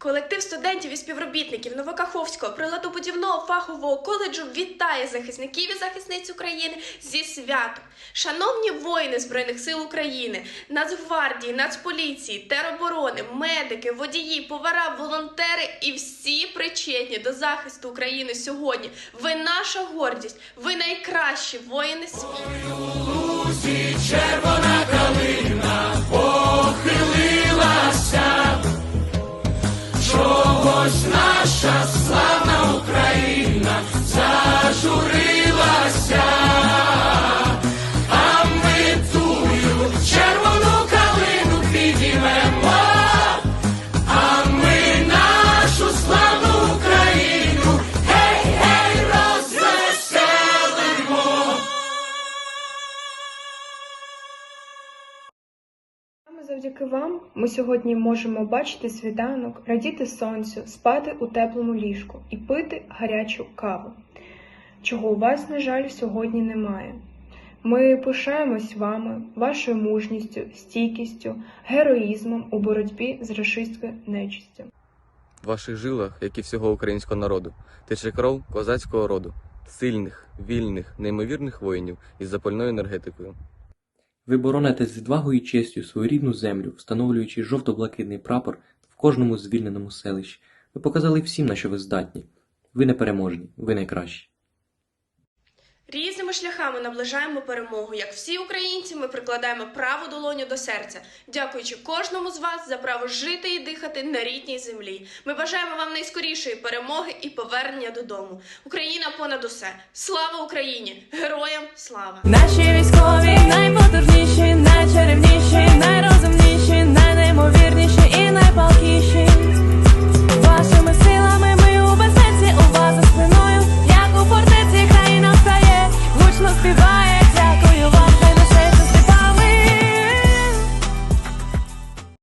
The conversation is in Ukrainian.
Колектив студентів і співробітників Новокаховського приладобудівного фахового коледжу вітає захисників і захисниць України зі святом. Шановні воїни Збройних сил України, Нацгвардії, Нацполіції, тероборони, медики, водії, повара, волонтери і всі причетні до захисту України сьогодні. Ви наша гордість, ви найкращі воїни світу. Чогось наша славна завдяки вам ми сьогодні можемо бачити світанок, радіти сонцю, спати у теплому ліжку і пити гарячу каву, чого у вас, на жаль, сьогодні немає. Ми пишаємось вами, вашою мужністю, стійкістю, героїзмом у боротьбі з рашистською нечистю. В ваших жилах, як і всього українського народу, тече кров козацького роду, сильних, вільних, неймовірних воїнів із запальною енергетикою. Ви бороните з відвагою і честю свою рідну землю, встановлюючи жовто-блакитний прапор в кожному звільненому селищі. Ви показали всім, на що ви здатні. Ви непереможні, ви найкращі. Різними шляхами наближаємо перемогу. Як всі українці, ми прикладаємо праву долоню до серця, дякуючи кожному з вас за право жити і дихати на рідній землі. Ми бажаємо вам найскорішої перемоги і повернення додому. Україна понад усе. Слава Україні! Героям слава! Наші військові найпотужніші,